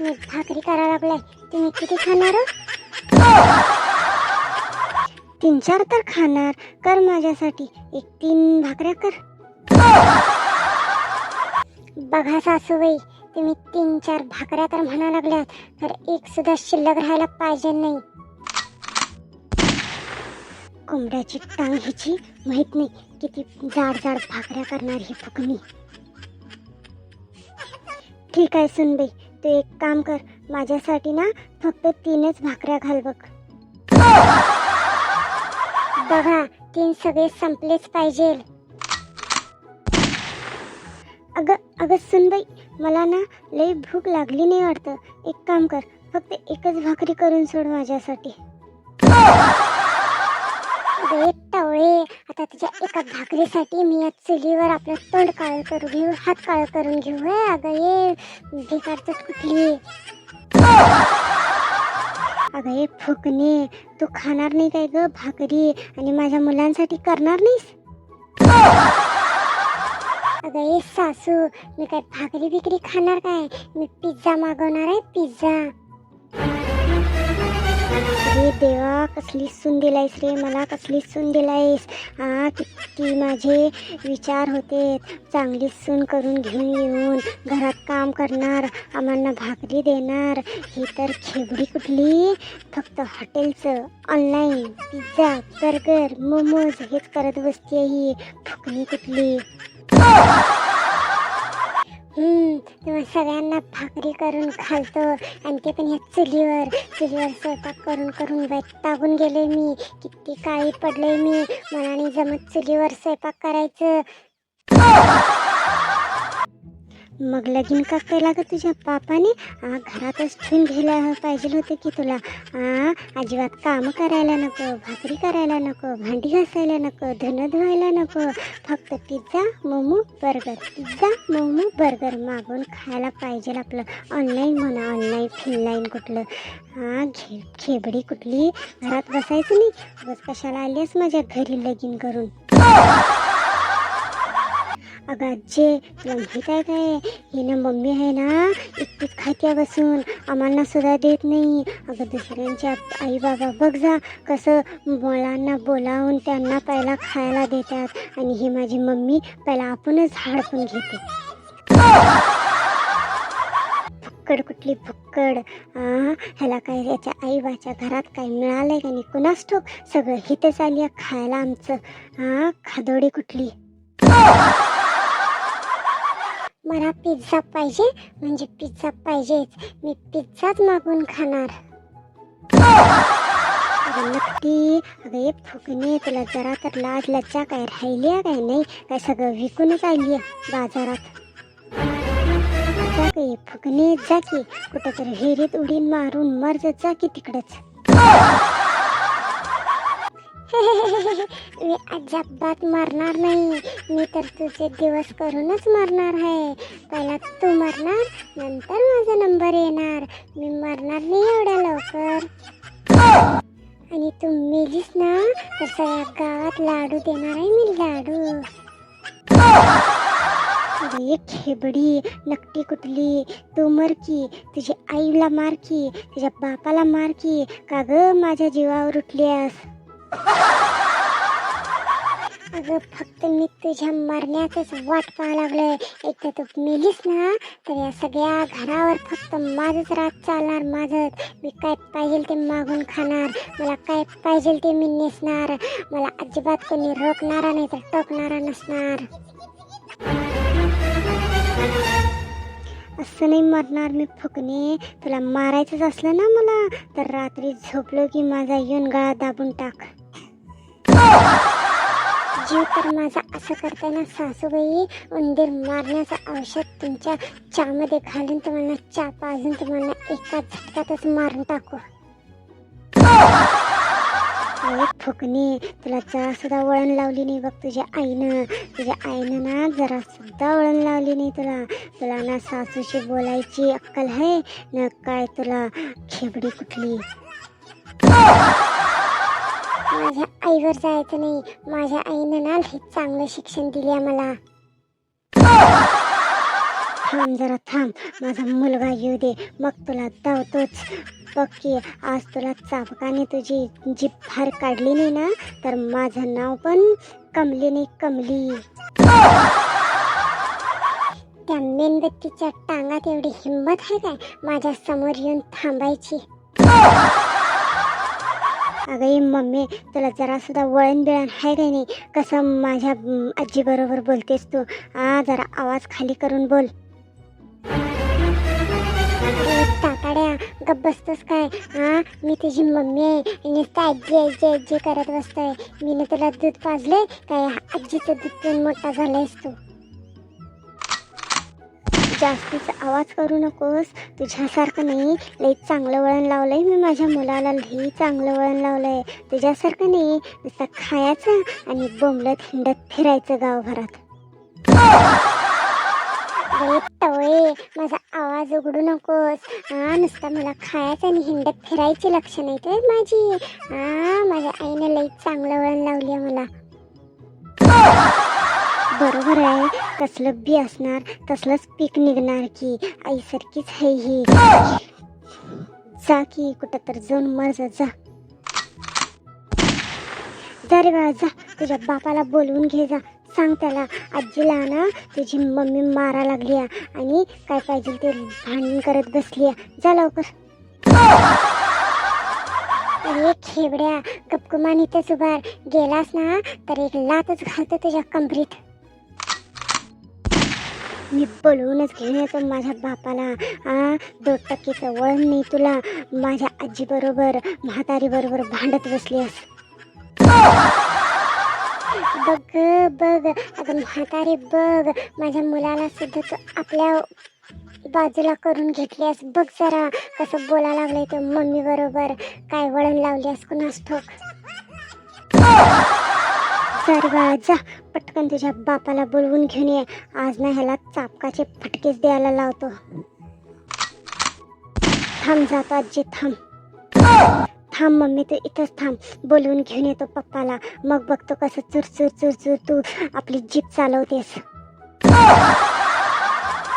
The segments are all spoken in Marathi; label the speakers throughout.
Speaker 1: मी भाकरी करायला लागलाय. तुम्ही किती खाणार हो? तीन चार तर खाणार. कर माझ्यासाठी. एक तीन भाकऱ्या कर. बघा सासूबाई तुम्ही तीन चार भाकऱ्या तर म्हणा लागल्यात तर एक सुद्धा शिल्लक राहायला पाहिजे नाही. कोंबड्याची टांग ह्याची माहीत नाही किती जाड जाड भाकऱ्या करणार ही फुकणी. ठीक आहे सुनबाई तू एक काम कर माझ्यासाठी ना फक्त तीनच भाकऱ्या घाल बघ. बघा तीन सगळे संपलेच पाहिजे. अगं अगं सुनबाई मला ना लई भूक लागली नाही वाटतं. एक काम कर फक्त एकच भाकरी करून सोड माझ्यासाठी अगं एक टवळे आता तुझ्या एका भाकरीसाठी मी या चुलीवर आपलं तोंड काळ करून घेऊ हात काळ करून घेऊ हे अगं ये भिकारचं कुठली? अगं ये फुकणे तू खाणार नाही काय ग भाकरी? आणि माझ्या मुलांसाठी करणार नाहीस? अगं ये सासू मी काय भाकरी बिकरी खाणार काय? मी पिझ्झा मागवणार आहे पिझ्झा. अरे देवा कसली सून दिलायस रे मला कसली सून दिलायस हा किती माझे विचार होते. चांगली सून करून घेऊन येऊन घरात काम करणार आम्हाला भाकरी देणार. ही तर खेबडी कुठली? फक्त हॉटेलचं. ऑनलाईन पिझ्झा बर्गर मोमोज हेच करत बसते ही फुकणी कुठली? सगळ्यांना भाकरी करून घालतो आणि ते पण ह्या चुलीवर चुलीवर स्वयंपाक करून करून वैतागून गेले मी. किती काळी पडले मी. मला आणि जमत चुलीवर स्वयंपाक करायचं. मग लगीन का केला ग तुझ्या पापाने? घरातच ठेवून घ्यायला पाहिजे होते की तुला? आ, अजिबात कामं करायला नको भाकरी करायला नको भांडी घासायला नको धुणं धुवायला नको. फक्त pizza momo burger. Pizza momo burger मागून खायला पाहिजे आपलं. ऑनलाईन म्हणा ऑनलाईन फिनलाईन कुठलं. हां घे खेबडी कुठली? घरात बसायचं नाही? बस कशाला आली आहेस माझ्या घरी लगीन करून? अगं आजे तुला माहीत आहे काय ही ना मम्मी आहे ना एकटीच खात्या बसून आम्हाला सुद्धा देत नाही. अगं दुसऱ्यांच्या आई बाबा बघ जा कसं मुलांना बोलावून त्यांना पहिला खायला देतात. आणि ही माझी मम्मी पहिला आपणच हाडपून घेते. भुक्कड कुठली भुक्कड ह्याला काय याच्या आईबाच्या घरात काय मिळालंय का नाही? कुणास ठोक सगळं हिथेच आली आहे खायला आमचं. हा खादोडी कुठली? मला पिझ्झा पाहिजे म्हणजे पिझ्झा पाहिजेच. मी पिझ्झाच मागून खाणार. अगं नक्की अगं ये फुकणे तुला जरा तर लाज लज्जा काय राहिली आहे काय नाही? काय सगळं विकूनच आली आहे बाजारात. जा फुकणे जा की. कुठेतरी हिरीत उडीन मारून मर जा जा की तिकडच. मी अजिबात मरणार नाही. मी तर तुझे दिवस करूनच मरणार आहे. पहिला तू मरणार नंतर माझा नंबर येणार. मी मरणार नाही एवढ्या लवकर. आणि तू मेलीस ना तर सगळ्या गावात लाडू देणार आहे मी लाडू. अरे खेबडी नकटी कुठली? तू मर की तुझ्या आईला मार की तुझ्या बापाला मार की. का ग माझ्या जीवावर उठलीस अगं फक्त मी तुझ्या मरण्याचंच वाट पाहा लागलोय. एक तर तू मेलीस ना तर या सगळ्या घरावर फक्त माझंच रात चालणार माझंच. मी काय पाहिजे ते मागून खाणार मला काय पाहिजे ते मी नेसणार. मला अजिबात कोणी रोखणारा नाही तर टोकणारा नसणार. असं नाही मरणार मी फुकणे तुला मारायचंच असलं ना मला तर रात्री झोपलो की माझा येऊन गळा दाबून टाक. जीव तर माझा असं करताना सासूबाई उंदीर मारण्याचं औषध तुमच्या चहामध्ये घालून तुम्हाला चहा पाजून तुम्हाला एका झटक्यातच मारून टाकू. अरे फुकणे तुला जरा सुद्धा वळण लावली नाही बघ तुझ्या आईनं. तुझ्या आईनं ना जरा सुद्धा वळण लावली नाही तुला. तुला ना सासूशी बोलायची अक्कल आहे? ना काय तुला खेबडी कुठली? माझ्या आईवर जायचं नाही. माझ्या आईनं ना लई चांगलं शिक्षण दिले मला थांब जरा थांब. माझा मुलगा येऊ दे. मग तुला धावतोच पक्की आज तुला चाबकाने तुझी जी फार काढली नाही ना तर माझं नाव पण कमली नाही कमली. त्या मेणबत्तीच्या टांगात एवढी हिंमत आहे काय? माझ्यासमोर येऊन थांबायची. अगं मम्मी तुला जरासुद्धा वळण बिळण आहे काय नाही? कसं माझ्या आजीबरोबर बोलतेस तू? आ जरा आवाज खाली करून बोल. अरे गप बसतोस काय? हा मी तुझी मम्मी आहे. नुसतं आजी आजी आजी करत बसतोय. मी तुला दूध पाजलंय? काय आजीचं दूध पिऊन मोठा झालायस तू. जास्तीचा आवाज करू नकोस. तुझ्यासारखं नाही. लई चांगलं वळण लावलं आहे मी माझ्या मुलाला. लई चांगलं वळण लावलं आहे तुझ्यासारखं नाही. नुसतं खायचं आणि बोंबलत हिंडत फिरायचं गावभरात. तवळे माझा आवाज उघडू नकोस. हा नुसता मला खायचं आणि हिंडत फिरायची लक्ष नाही ते माझी. हा माझ्या आईने लई चांगलं वळण लावली आहे मला. बरोबर आहे. कसलं बी असणार तसलंच पीक निघणार की. आईसारखीच आहे ही. जा की कुठं तर जाऊन मर जा जा. जा रे बाळा जा. तुझ्या बापाला बोलवून घे जा. सांग त्याला आजीला ना तुझी मम्मी मारा लागली आणि काय पाहिजे ते भांडण करत बसली जा लवकर. अरे खेबड्या गपकुमान इथंच उभार. गेलास ना तर एक लातच घालतो तुझ्या कमरीत मी बोलवूनच घेऊन येतो माझ्या बापाला. आ दोन टक्केचं वळण नाही तुला. माझ्या आजीबरोबर म्हातारीबरोबर म्हातारी बरोबर भांडत बघ बघ अगं म्हातारी बघ. माझ्या मुलाला सुद्धा तू आपल्या बाजूला करून घेतल्यास. बघ जरा कसं बोला लागलंय तो मम्मी बरोबर. काय वळण लावल्यास कुणास ठोक सर जा पटकन तुझ्या बापाला बोलवून घेऊन ये. आज ना ह्याला चापकाचे फटकेच द्यायला लावतो. थांब जातो आजी थांब. थांब मम्मी तू इथंच थांब. बोलवून घेऊन येतो पप्पाला. मग बघतो कसं चुर चुर चुर चुर तू आपली जीप चालवतेस.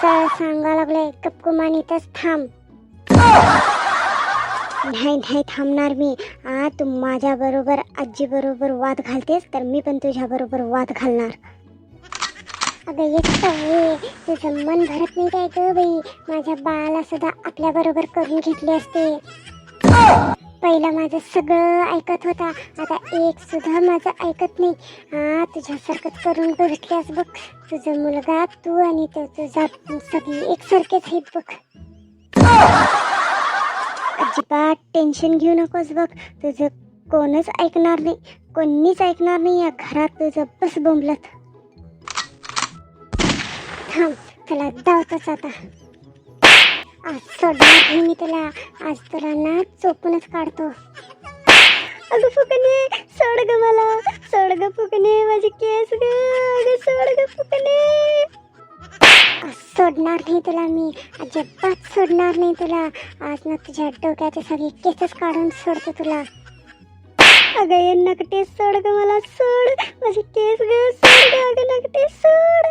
Speaker 1: सर सांगा लागले कपकुमान इथंच थांब. नाही नाही थांबणार मी. आ तू माझ्या बरोबर वाद घालतेस तर मी पण तुझ्या बरोबर वाद घालणार. अगं एक तुझं मन भरत नाही काय गं बाई? माझ्या बाळाला सुद्धा आपल्या बरोबर करून घेतले असते. पहिला माझं सगळं ऐकत होता. आता एक सुद्धा माझं ऐकत नाही. हा तुझ्यासारखंच करून बघितल्यास बघ. तुझा मुलगा तू आणि तो तुझा सगळी एकसारखेच आहेत बघ. अजिबात टेन्शन घेऊ नकोस बघ. तुझं कोणच ऐकणार नाही. कोणीच ऐकणार नाही या घरात तुझं बस बोंबलत. थांब त्याला धावतच आता. आज सोडणार नाही मी तुला. आज तुला ना चोपूनच काढतो. अगं फुकणे सोड ग मला. सोड ग फुकणे माझे केस ग. अगं सोड ग फुकणे सोडणार नाही तुला मी. अजिबात सोडणार नाही तुला. आज ना तुझ्या डोक्याचे सगळे केसच काढून सोडते तुला. अगं ये नकटे सोड ग मला सोड. माझे केस ग सोड ग अगं नकटे सोड.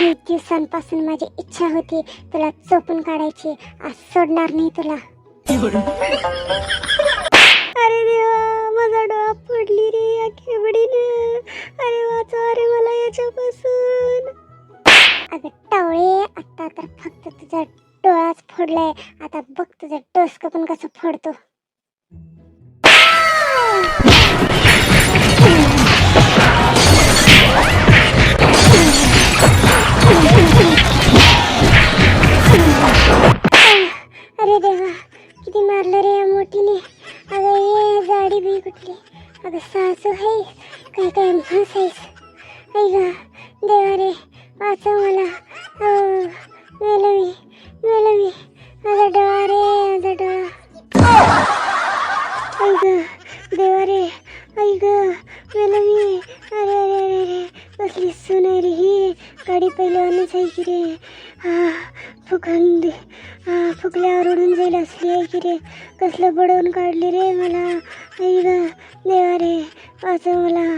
Speaker 1: वीस दिवसांपासून माझी इच्छा होती तुला चोपून काढायची. आज सोडणार नाही तुला. चुकल्या ओढून जाईल असली आहे की रे? कसलं बडवून काढली रे मला? देवा रे असं मला